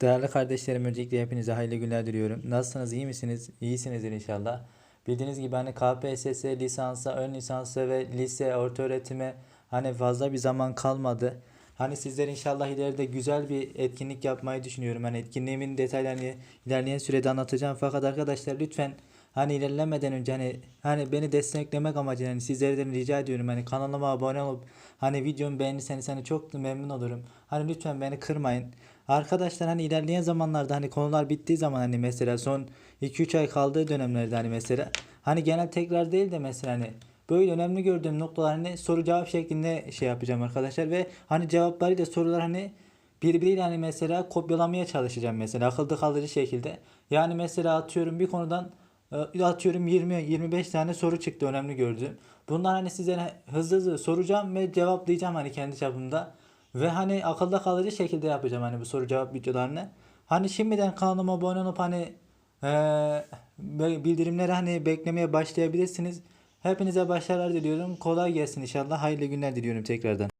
Değerli kardeşlerim öncelikle hepinize hayırlı günler diliyorum. Nasılsınız iyi misiniz? İyisinizdir inşallah. Bildiğiniz gibi hani KPSS lisansa, ön lisansa ve lise, orta öğretime hani fazla bir zaman kalmadı. Hani sizler inşallah ileride güzel bir etkinlik yapmayı düşünüyorum. Hani etkinliğimin detaylarını ilerleyen sürede anlatacağım. Fakat arkadaşlar lütfen hani ilerlemeden önce hani hani beni desteklemek amacıyla hani sizlerden rica ediyorum. Hani kanalıma abone olup hani videomu beğenirseniz hani çok memnun olurum. Hani lütfen beni kırmayın. Arkadaşlar hani ilerleyen zamanlarda hani konular bittiği zaman hani mesela son 2-3 ay kaldığı dönemlerde hani mesela hani genel tekrar değil de mesela hani böyle önemli gördüğüm noktalar hani soru cevap şeklinde şey yapacağım arkadaşlar ve hani cevapları da sorular hani birbiriyle hani mesela kopyalamaya çalışacağım mesela akılda kalıcı şekilde. Yani mesela atıyorum bir konudan atıyorum 20 25 tane soru çıktı önemli gördüğüm. Bunlar hani size hızlı hızlı soracağım ve cevaplayacağım hani kendi çapımda. Ve hani akılda kalıcı şekilde yapacağım hani bu soru cevap videolarını. Hani şimdiden kanalıma abone olup hani eee, bildirimleri hani beklemeye başlayabilirsiniz. Hepinize başarılar diliyorum. Kolay gelsin inşallah. Hayırlı günler diliyorum tekrardan.